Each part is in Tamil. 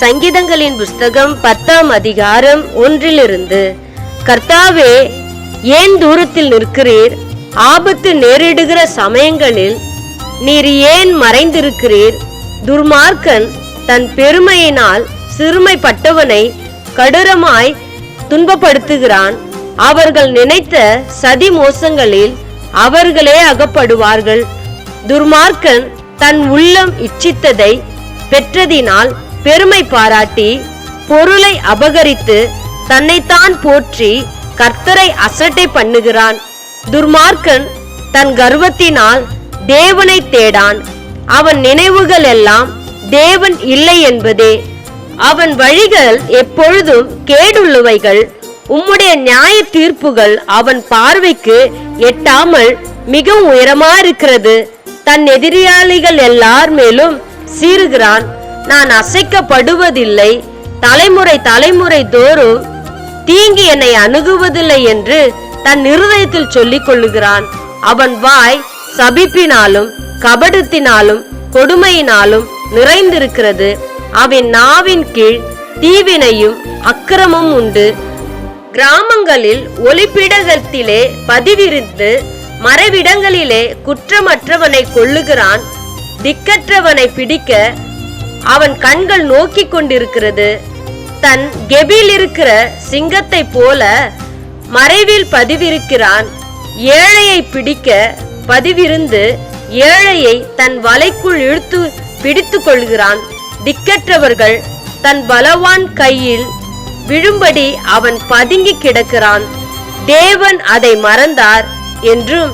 சங்கீதங்களின் புஸ்தகம் பத்தாம் அதிகாரம் ஒன்றிலிருந்து கர்த்தாவே ஏன் தூரத்தில் நிற்கிறீர்? ஆபத்து நேரிடுகிற சமயங்களில் நீர் ஏன் மறைந்திருக்கிறீர்? துர்மார்க்கன் தன் பெருமையினால் சிறுமைப்பட்டவனை கடூரமாய் துன்பப்படுத்துகிறான். அவர்கள் நினைத்த சதி மோசங்களில் அவர்களே அகப்படுவார்கள். துர்மார்க்கன் தன் உள்ளம் இச்சித்ததை பெற்றதினால் பெருமை பாராட்டி பொருளை அபகரித்து தன்னைத்தான் போற்றி கர்த்தரை அசட்டை பண்ணுகிறான். துர்மார்க்கன் தன் கர்வத்தினால் தேவனை தேடான். அவன் நினைவுகள் எல்லாம் தேவன் இல்லை என்பதே. அவன் வழிகள் எப்பொழுதும் கேடுள்ளவைகள். உம்முடைய நியாய தீர்ப்புகள் அவன் பார்வைக்கு எட்டாமல் மிகவும் உயரமா இருக்கிறது தன் எதிரியாளிகள் எல்லார் மேலும் சீறுகிறான். நான் அசைக்கப்படுவதில்லை. தலைமுறை தலைமுறை தோறும் தீங்கி என்னை அணுகுவதில்லை என்று தன் இருதயத்தில் சொல்லிக் கொள்ளுகிறான். அவன் வாய் சபிப்பினாலும் கபடத்தினாலும் கொடுமையினாலும் நிறைந்திருக்கிறது. அவன் நாவின் கீழ் தீவினையும் அக்கிரமும் உண்டு. கிராமங்களில் ஒளிப்பிடகத்திலே பதிவிருந்து மறைவிடங்களிலே குற்றமற்றவனை கொள்ளுகிறான் திக்கற்றவனை பிடிக்க அவன் கண்கள் நோக்கி கொண்டிருக்கிறது. தன் கெபில் இருக்கிற சிங்கத்தை போல மறைவில் பதிவிருக்கிறான். ஏழையை பிடிக்க பதிவிருந்து ஏழையை தன் வலைக்குள் இழுத்து பிடித்து கொள்கிறான். திக்கற்றவர்கள் தன் பலவான் கையில் விழும்படி அவன் பதுங்கி கிடக்கிறான். தேவன் அதை மறந்தார் என்றும்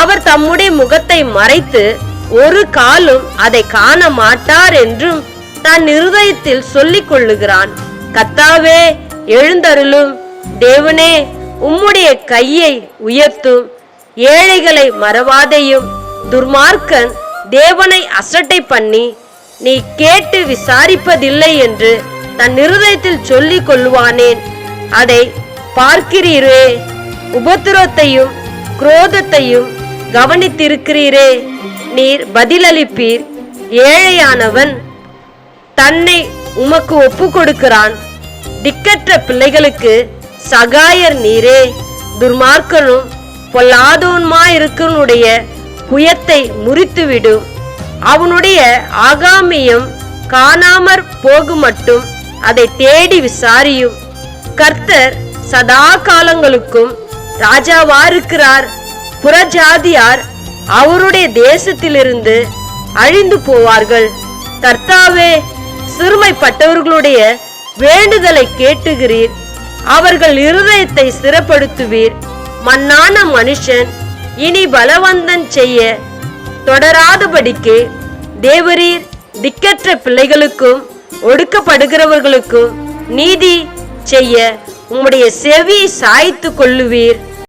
அவர் தம்முடைய முகத்தை மறைத்து ஒரு காலும் அதை காண மாட்டார் என்றும் தன் இருதயத்தில் சொல்லிக் கொள்ளுகிறான். கத்தாவே எழுந்தருளும். தேவனே உம்முடைய கையை உயர்த்தும். ஏழைகளை மறவாதையும். துர்மார்க்கன் தேவனை அசட்டை பண்ணி நீ கேட்டு விசாரிப்பதில்லை என்று தன் இருதயத்தில் சொல்லிக் கொள்ளுவானேன் அதை பார்க்கிறீரே. உபத்திரத்தையும் குரோதத்தையும் கவனித்திருக்கிறீரே. நீர் பதிலளிப்பீர். ஏழையானவன் தன்னை உமக்கு ஒப்பு கொடுக்கிறான் திக்கற்ற பிள்ளைகளுக்கு சகாயர் நீரே. துர்மார்க்கனும் பொல்லாதவனுமாயிருக்கனுடைய புயத்தை முறித்துவிடும் அவனுடைய ஆகாமியம் காணாமற் போகும் மட்டும் அதை தேடி விசாரியும். கர்த்தர் சதா காலங்களுக்கும் ராஜாவாருக்கிறார் புறஜாதியார் அவருடைய தேசத்திலிருந்து அழிந்து போவார்கள். கர்த்தாவே சிறுமைப்பட்டவர்களுடைய வேண்டுதலை கேட்டுகிறீர். அவர்கள் இருதயத்தை சிறப்படுத்துவீர். மண்ணான மனுஷன் இனி பலவந்தன் செய்ய தொடராதபடிக்கு தேவரீர் திக்கற்ற பிள்ளைகளுக்கும் ஒடுக்கப்படுகிறவர்களுக்கும் நீதி செய்ய உம்முடைய செவி சாய்த்து கொள்ளுவீர்.